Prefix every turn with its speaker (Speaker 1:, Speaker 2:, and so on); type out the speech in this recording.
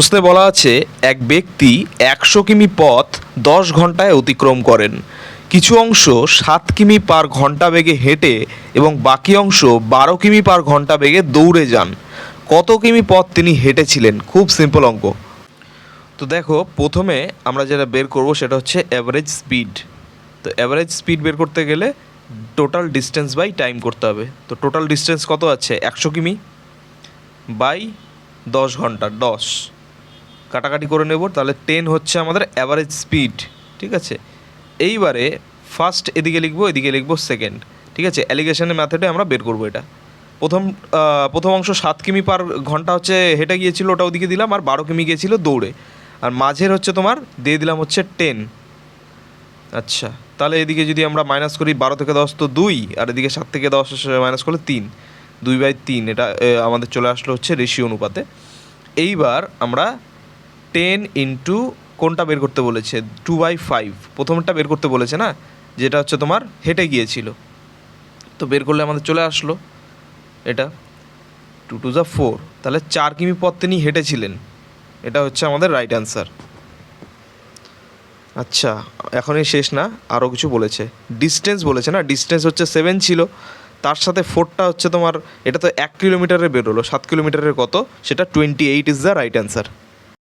Speaker 1: প্রশ্নে বলা আছে, এক ব্যক্তি একশো কিমি পথ দশ ঘন্টায় অতিক্রম করেন। কিছু অংশ সাত কিমি পার ঘণ্টা বেগে হেঁটে এবং বাকি অংশ বারো কিমি পার ঘণ্টা বেগে দৌড়ে যান। কত কিমি পথ তিনি হেঁটেছিলেন? খুব সিম্পল অঙ্ক। তো দেখো, প্রথমে আমরা যেটা বের করব সেটা হচ্ছে অ্যাভারেজ স্পিড তো অ্যাভারেজ স্পিড বের করতে গেলে টোটাল ডিস্টেন্স বাই টাইম করতে হবে। তো টোটাল ডিস্টেন্স কত আছে? একশো কিমি? বাই দশ ঘণ্টা দশ। কাটাকাটি করে নেব, তাহলে টেন হচ্ছে আমাদের অ্যাভারেজ স্পিড ঠিক আছে? এইবারে ফার্স্ট এদিকে লিখব এদিকে লিখব সেকেন্ড ঠিক আছে? অ্যালিগেশনের মেথডে আমরা বের করব এটা। প্রথম প্রথম অংশ সাত কিমি পার ঘণ্টা হচ্ছে হেঁটে গিয়েছিল, ওটা ওদিকে দিলাম, আর বারো কিমি গিয়েছিল দৌড়ে। আর মাঝের হচ্ছে তোমার, দিয়ে দিলাম হচ্ছে টেন আচ্ছা তাহলে এদিকে যদি আমরা মাইনাস করি বারো থেকে দশ তো দুই, আর এদিকে সাত থেকে দশ মাইনাস করলে তিন। দুই বাই তিন, এটা আমাদের চলে আসলো হচ্ছে রেশিও অনুপাতে। এইবার আমরা টেন ইন্টু কোনটা বের করতে বলেছে? Two by five. প্রথমটা বের করতে বলেছে না? যেটা হচ্ছে তোমার হেঁটে গিয়েছিল। তো বের করলে আমাদের চলে আসলো এটা। টু টু যা ফোর। তাহলে চার কিমি পথ তিনি হেঁটেছিলেন। এটা হচ্ছে আমাদের রাইট অ্যান্সার। আচ্ছা এখনই শেষ না আরও কিছু বলেছে। ডিস্টেন্স বলেছে না? ডিস্টেন্স হচ্ছে সেভেন ছিল। তার সাথে ফোরটা হচ্ছে তোমার, এটা তো এক কিলোমিটারে বেরোলো। সাত কিলোমিটারের কত? সেটা twenty eight is the right answer.